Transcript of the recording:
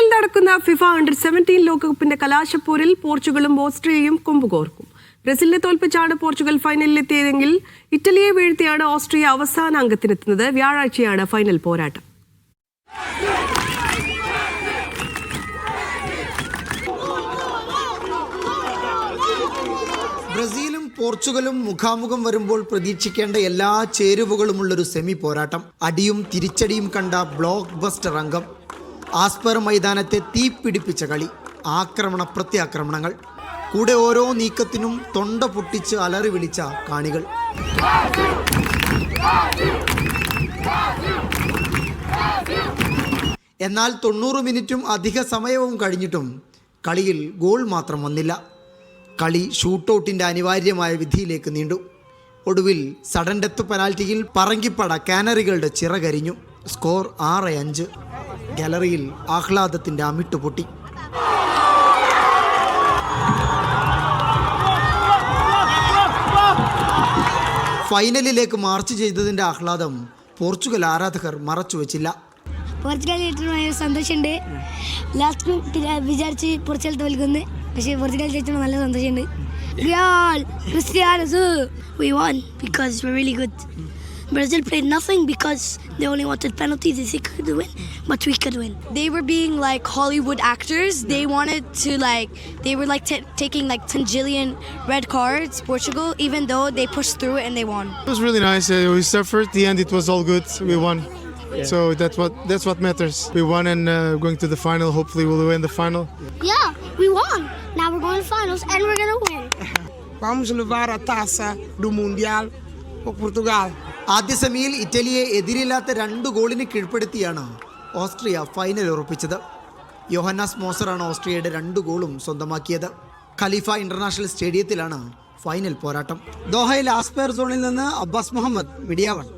ഖത്തറിൽ നടക്കുന്ന FIFA under seventeen ലോകകപ്പിന്റെ കലാശപ്പോരിൽ പോർച്ചുഗലും ഓസ്ട്രിയയും കൊമ്പുകോർക്കും. ബ്രസീലിനെ തോൽപ്പിച്ചാണ് പോർച്ചുഗൽ ഫൈനലിലെത്തിയതെങ്കിൽ ഇറ്റലിയെ വീഴ്ത്തിയാണ് ഓസ്ട്രിയ അവസാന അംഗത്തിനെത്തുന്നത്. വ്യാഴാഴ്ചയാണ് ഫൈനൽ പോരാട്ടം. ബ്രസീലും പോർച്ചുഗലും മുഖാമുഖം വരുമ്പോൾ പ്രതീക്ഷിക്കേണ്ട എല്ലാ ചേരുവകളുമുള്ളൊരു സെമി പോരാട്ടം. അടിയും തിരിച്ചടിയും കണ്ട ബ്ലോക്ക് ബസ്റ്റർ അംഗം. ആസ്പർ മൈതാനത്തെ തീപിടിപ്പിച്ച കളി. ആക്രമണ പ്രത്യാക്രമണങ്ങൾ. കൂടെ ഓരോ നീക്കത്തിനും തൊണ്ട പൊട്ടിച്ച് അലറി വിളിച്ച കാണികൾ. എന്നാൽ തൊണ്ണൂറ് മിനിറ്റും അധിക സമയവും കഴിഞ്ഞിട്ടും കളിയിൽ ഗോൾ മാത്രം വന്നില്ല. കളി ഷൂട്ടൗട്ടിന്റെ അനിവാര്യമായ വിധിയിലേക്ക് നീണ്ടു. ഒടുവിൽ സഡൻ ഡെത്ത് പെനാൽറ്റിയിൽ പറങ്കിപ്പട കാനറികളുടെ ചിറകരിഞ്ഞു സ്കോർ ആറ് അഞ്ച്. ഗാലറിയിൽ ആഹ്ലാദത്തിന്റെ അമിട്ട് പൊട്ടി. ഫൈനലിലേക്ക് മാർച്ച് ചെയ്തതിന്റെ ആഹ്ലാദം പോർച്ചുഗൽ ആരാധകർ മറച്ചുവെച്ചില്ല പോർച്ചുഗൽ സന്തോഷമുണ്ട്. ലാസ്റ്റ് വിചാരിച്ച് പോർച്ചുഗൽ തോൽക്കുന്നു പക്ഷേ പോർച്ചുഗൽ ജയിച്ചിട്ട് നല്ല സന്തോഷമുണ്ട്. Real, Cristiano, we won because we're really good. Brazil played nothing because they only wanted penalties. They could win, but we could win. they were being like Hollywood actors. They wanted to like they were like t- taking like tangillion red cards. Portugal, even though they pushed through it and they won. It was really nice. Uh, we suffered. The end, it was all good. We won. So that's what that's what matters. We won and uh, going to the final. Hopefully, we'll win the final. Yeah, we won. Now we're going to finals and we're going to win. Vamos levar a taça do Mundial Portugal. ആദ്യ സെമിയിൽ ഇറ്റലിയെ എതിരില്ലാത്ത രണ്ട് ഗോളിന് കീഴ്പ്പെടുത്തിയാണ് Austria final ഉറപ്പിച്ചത്. യോഹന്നാസ് മോസറാണ് ഓസ്ട്രിയയുടെ രണ്ട് ഗോളും സ്വന്തമാക്കിയത്. ഖലീഫ international സ്റ്റേഡിയത്തിലാണ് ഫൈനൽ പോരാട്ടം. ദോഹയിൽ ആസ്പെയർ സോണിൽ നിന്ന് അബ്ബാസ് മുഹമ്മദ് മീഡിയ വൺ.